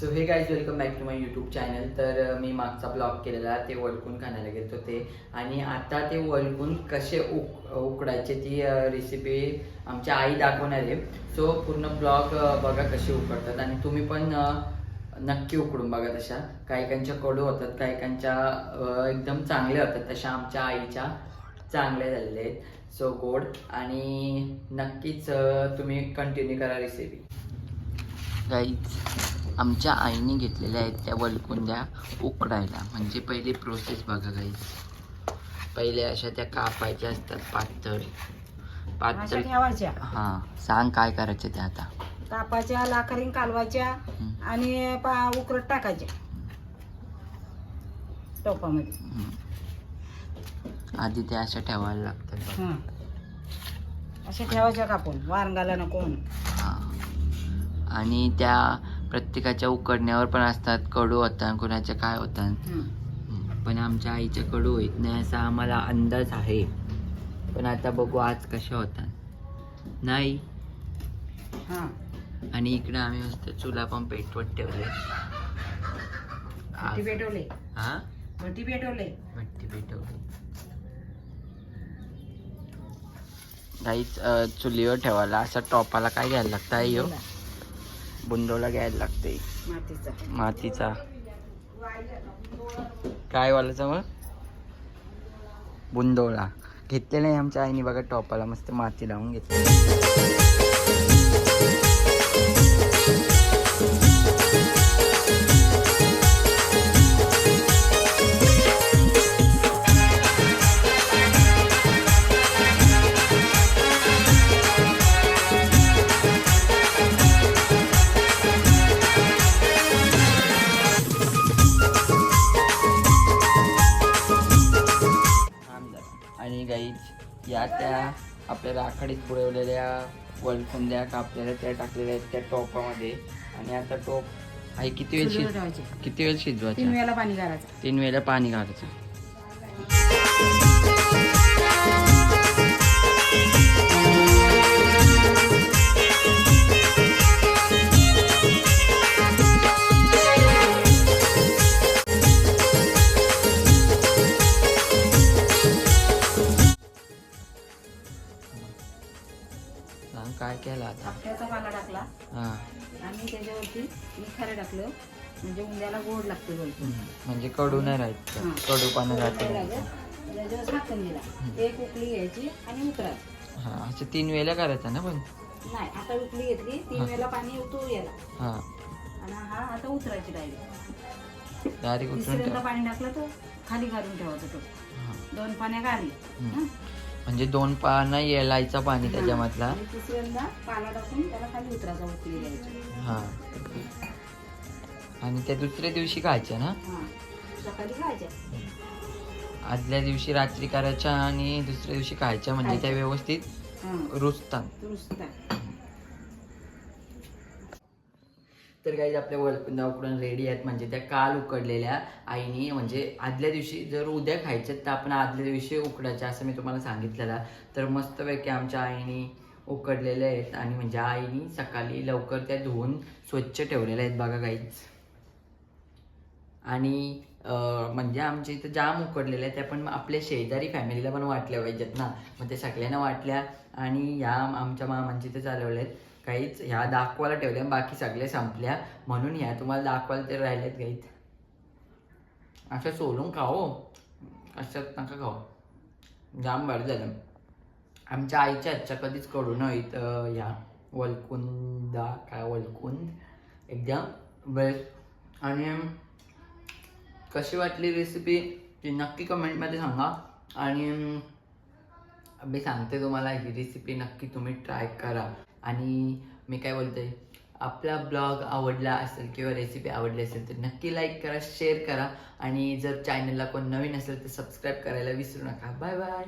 So hey guys welcome back to my YouTube channel तर मी मागचा ब्लॉग केलेला ते वळकून खाण्याला गेलो ते. आणि आता ते वळकून कसे उक उकडायचे ती रेसिपी आमच्या आई दाखवणार आहे. सो पूर्ण ब्लॉग बघा कसे उकडतात. आणि तुम्ही पण नक्की उकडून बघा तशा. काही काहींच्या कडू होतात काही काहींच्या एकदम चांगल्या होतात. तशा आमच्या आईच्या चांगल्या झालेल्या आहेत. सो गोड. आणि नक्कीच तुम्ही कंटिन्यू करा रेसिपी गाईज आमच्या आईने घेतलेल्या आहेत त्या वलकुंद्या उकडायला म्हणजे पहिली प्रोसेस बघा गाईज पहिले अशा त्या कापायच्या असतात पातळ पातळ ठेवायच्या हां सांग काय करायचं ते आता कापाच्या लाकरीन कालवायच्या. आणि पा उकरत टाकायच्या टोपामध्ये. आधी त्या अशा ठेवायला लागतात बघा. हं. अशा ठेवायच्या कापून वारंगाला नको म्हणून. हां आणि त्या प्रत्येकाच्या उकडण्यावर पण असतात. कडू होतात कोणाच्या काय होतात. पण आमच्या आईच्या कडू होत नाही असा आम्हाला अंदाज आहे. पण आता बघू आज कशा होतात. नाही? हं. आणि इकडे आम्ही मस्त चुला पण पेटवत ठेवले. भट्टी पेटवले? हा? भट्टी पेटवले? भट्टी पेटवली. काहीच चुलीवर ठेवायला. असा टॉपाला काय घ्यायला लागतं आई बुंदोला घ्यायला लागते मातीचा. मातीचा. काय वालाचा मग? बुंदोळा. घेतलेला आहे आमच्या आईने बघा टॉपाला मस्त माती लावून घेतली या त्या आपल्या राखाडीत बुडवलेल्या वलकुंद्या कापलेल्या त्या टाकलेल्या आहेत त्या टोपामध्ये. आणि आता टोप आई किती वेळ शिज किती वेळ तीन शिजवायचा वेळेला पाणी घालायचं. तीन वेळेला पाणी घालायचं. काय केलं आता? आपट्याचा पाला टाकला. हा. आणि त्याच्यावरती मी खरं टाकलं. म्हणजे उंद्याला गोड लागते बोलतो. म्हणजे कडू नाही राहायचं. कडू पानं राहते त्याच्यावर झाकण दिला एक उकळी घ्यायची आणि उकरायची हा. असं तीन वेळेला करायचं ना पण? नाही आता उकळी घेतली तीन वेळेला पाणी उतरू याला हा. आणि हा आता उतरायची डायरेक्ट डायरेक्ट तिसऱ्यांदा ठेव. पाणी टाकलं तर खाली घालून ठेवायचं तो. हा. दोन पाण्या घाली हम्म. म्हणजे दोन पानं येलायचं पाणी त्याच्यामधला. आणि तिसऱ्यांदा पाला टाकून त्याला खाली उतरायचा उकळी द्यायची. हा. आणि त्या दुसऱ्या दिवशी खायच्या ना? हा. सकाळी खायच्या. आदल्या दिवशी रात्री करायच्या आणि दुसऱ्या दिवशी खायच्या म्हणजे त्या व्यवस्थित हा. रुजतात. नुसता तर काही आपल्या वळकुंदा उकडून रेडी आहेत. म्हणजे त्या काल उकडलेल्या आईनी म्हणजे आदल्या दिवशी जर उद्या खायच्यात तर आपण आदल्या दिवशी उकडायच्या असं मी तुम्हाला सांगितलेलं. तर मस्तपैकी आमच्या आईनी उकडलेल्या आहेत आणि म्हणजे आईनी सकाळी लवकर त्या धुवून स्वच्छ ठेवलेल्या आहेत. बघा काहीच आणि म्हणजे आमच्या इथं जाम उकडलेल्या आहेत. त्या पण आपल्या शेजारी फॅमिलीला पण वाटल्या पाहिजेत ना. मग ते सगळ्यांना वाटल्या आणि या आमच्या मामांचे इथं चालवल्या आहेत. काहीच ह्या दाखवायला ठेवल्या बाकी सगळ्या संपल्या. म्हणून ह्या तुम्हाला दाखवायला ते राहिल्यात काहीत असं सोलून खाओ. असं नका खाओ. जाम बरं झालं. आमच्या आईच्या आजच्या कधीच कळू न अं, ह्या वलकुंदा. काय वलकुंद? एकदम बेस्ट आणि कशी वाटली रेसिपी ती नक्की कमेंटमध्ये सांगा. आणि मी सांगते तुम्हाला ही रेसिपी नक्की तुम्ही ट्राय करा. आणि मी काय बोलतोय आपला ब्लॉग आवडला असेल किंवा रेसिपी आवडली असेल तर नक्की लाईक करा शेअर करा आणि जर चॅनलला कोण नवीन असेल तर सबस्क्राईब करायला विसरू नका. Bye bye